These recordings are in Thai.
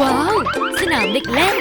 ว้าว สนามเด็กเล่น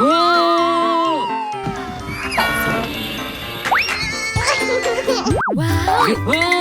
ว้าวว้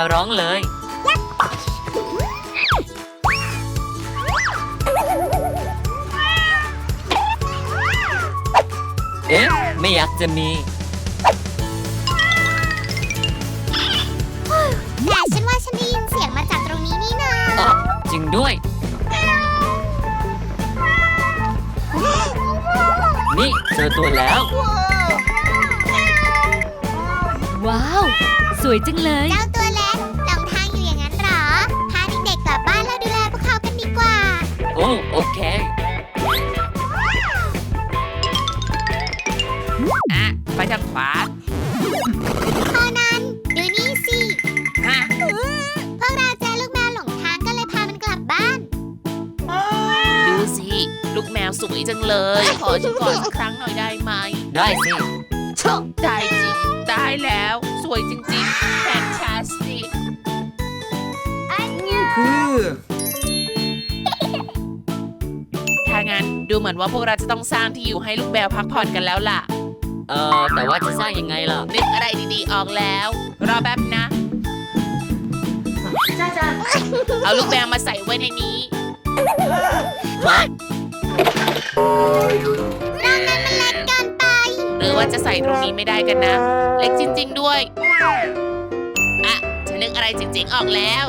วร้องเลย เอ๊ะ ไม่อยากจะมี แต่ฉันว่าฉันได้ยินเสียงมาจากตรงนี้นี่นาอ๋อจริงด้วย นี่เจอตัวแล้ว ว้าว สวยจังเลย เจ้าตัวเล็กหลงทางอยู่อย่างนั้นเหรอ พาเด็กๆกลับบ้านแล้วดูแลพวกเขากันดีกว่า โอ้โอเค อะ ไปทางขวา พอนั้นดูนี่สิ ฮะ พวกเราเจอลูกแมวหลงทางก็เลยพามันกลับบ้าน ดูสิ ลูกแมวสวยจังเลย ขอฉันก่อนสักครั้งหน่อยได้ไหม ได้สิ ได้จริงได้แล้ว สวยจริงๆแฟนตาสติกคือ ถ้างั้นดูเหมือนว่าพวกเราจะต้องสร้างที่อยู่ให้ลูกแมวพักผ่อนกันแล้วล่ะ เออแต่ว่าจะสร้างยังไงล่ะ นึกอะไรดีๆออกแล้ว รอแป๊บนะเอาลูกแมวมาใส่ไว้ในนี้ตรงนั้น ว่าจะใส่ตรงนี้ไม่ได้กันนะ เล็กจริง ๆ ด้วย อะฉันนึกอะไรจริง ๆ ออกแล้ว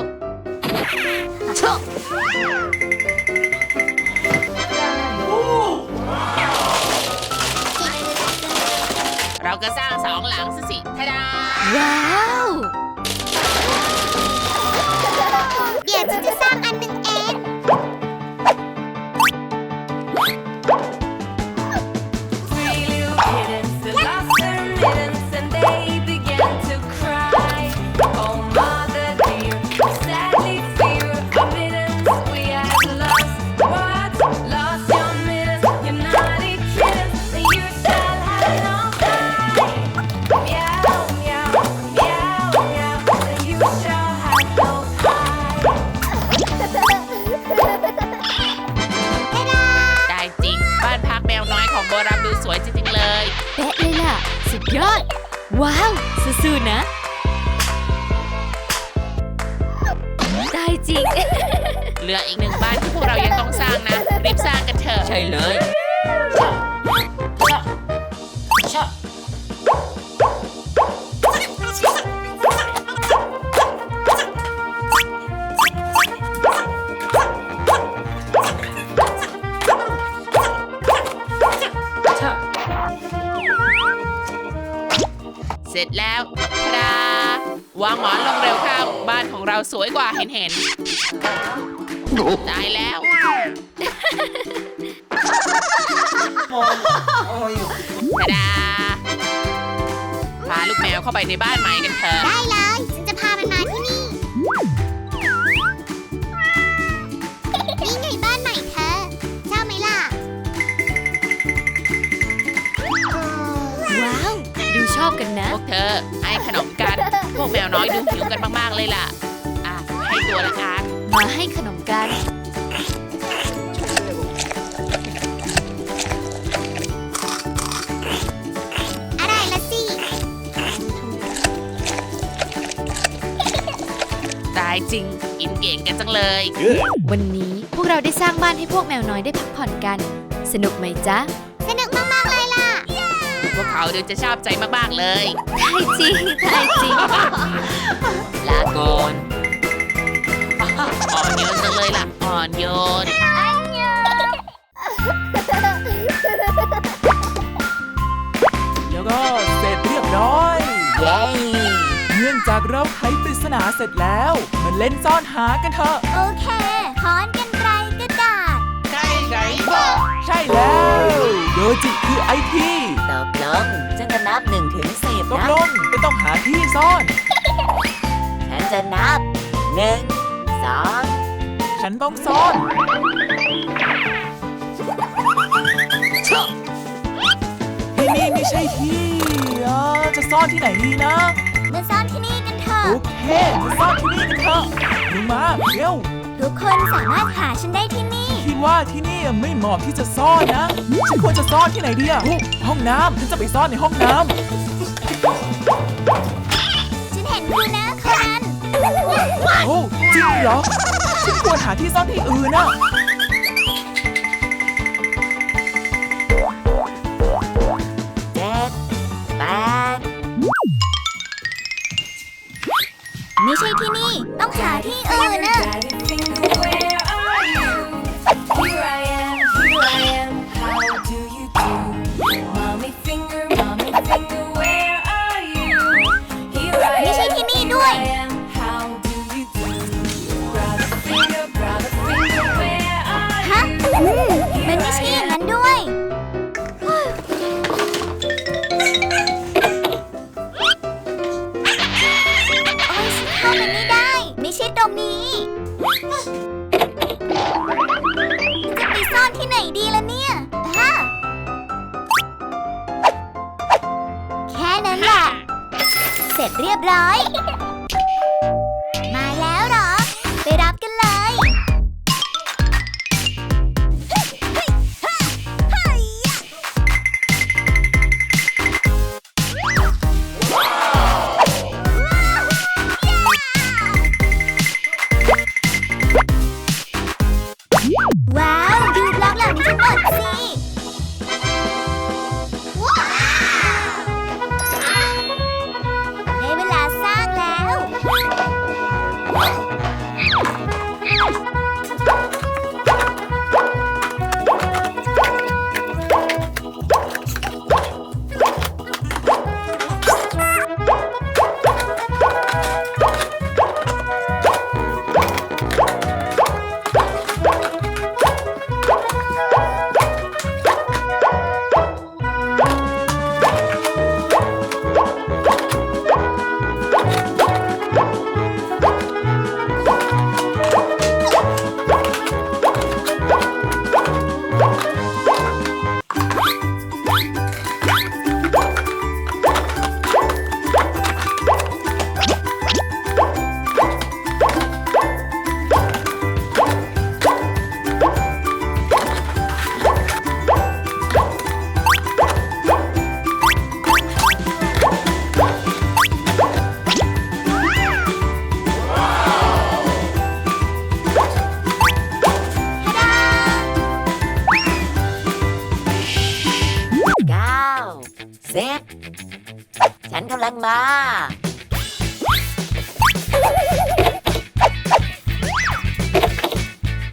เราก็สร้างสองหลังสิสิทาดาว้าว ยอด ว้าวสู้ๆนะ ได้จริง เหลืออีกหนึ่งบ้านที่พวกเรายังต้องสร้างนะ รีบสร้างกันเถอะ ใช่เลย ของเราสวยกว่าเห็นเห็นๆตายแล้วโอ้ยทาดาพาลูกแมวเข้าไปในบ้านใหม่กันเถอะ ได้เลยฉันจะพามันมาที่นี่ นี่ไงบ้านใหม่เธอชอบไหมล่ะ ว้าว ดูชอบกันนะ พวกเธอ ให้ขนมกัน พวกแมวน้อยดูหิวกันมาก ๆ เลยล่ะอะให้ ตัวละกันมาให้ขนมกัน อะไรละสิ ตายจริง กินเก่งกันจังเลย วันนี้พวกเราได้สร้างบ้านให้พวกแมวน้อยได้พักผ่อนกัน สนุกไหมจ๊ะ สนุกมาก ๆ เลยล่ะ พวกเขาดูจะชอบใจมาก ๆ เลยใช่จริงใช่จริง ลาโกน อ่อนโยนจังเลยล่ะ อ่อนโยน แล้วก็เสร็จเรียบร้อยเย้เนื่องจากเราไขปริศนาเสร็จแล้วมาเล่นซ่อนหากันเถอะ โอเคค้อนกันไกรกระดาษใช่แล้วโยจิคือไอทีตกลงฉันจะนับหนึ่งถึงสิบตกนะลงไม่ต้องหาที่ซ่อน ฉันจะนับหนึ่ง สองฉันต้องซ่อนที่นี่ไม่ใช่ที่เอ่อจะซ่อนที่ไหนดีนะ มาซ่อนที่นี่กันเถอะโอเคมาซ่อนที่นี่กันเถอะลงมาเร็ว ทุกคนสามารถหาฉันได้ที่นี่ คิดว่าที่นี่ไม่เหมาะที่จะซ่อนนะ ฉันควรจะซ่อนที่ไหนดีอะโอ้ห้องน้ำฉันจะไปซ่อนในห้องน้ฉันเห็นคุณนะคอนันำ โอ้จริงเหรอ ฉันควรหาที่ซ่อนที่อื่นนะเจ็ดแปดไม่ใช่ที่นี่ ต้องหาที่อื่นนะ ฉันกำลังมา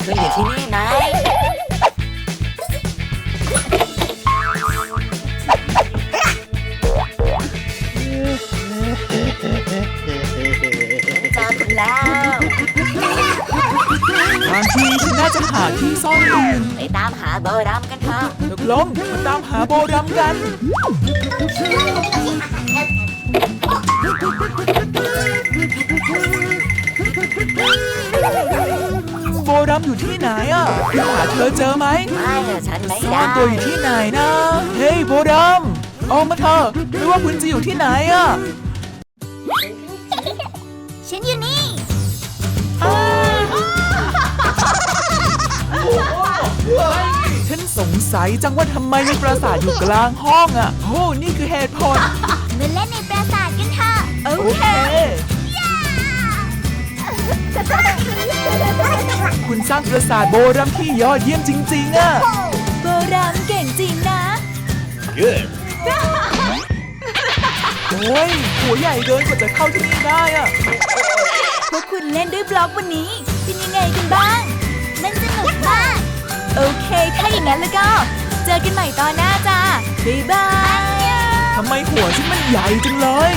คุณอยู่ที่นี่ไหม เจอคุณแล้ว บางทีฉันน่าจะหาที่ซ่อนอื่ไปตามหาโบรำกันเถอะ ตกลงมาตามหาโบรำกัน โบรำอยู่ที่ไหนอะหาเธอเจอไหมไม่เดี๋ยวฉันไม่ซ่อได้นตัวอยู่ที่ไหนนะ เฮ้ยโบรำออกมาเถอะไม่ว่าคุณจะอยู่ที่ไหนอะฉันอยู่นี่ ฉันสงสัยจังว่าทำไมมีปราสาทอยู่กลางห้องอะโอ้นี่คือเหตุผล มาเล่นในปราสาทกันเถอะโอเคคุณสร้างปราสาทโบราณที่ยอดเยี่ยมจริง ๆอะโบราณเก่งจริงนะโอ้ยหัวใหญ่เกินกว่าจะเข้าที่นี่ได้อะพวกคุณเล่นด้วยบล็อกวันนี้ เป็นยังไงกันบ้าง มันสนุกมาก โอเค ถ้าอย่างนั้นแล้วก็ เจอกันใหม่ตอนหน้าจ้า บ๊ายบาย ทำไมหัวฉันมันใหญ่จังเลย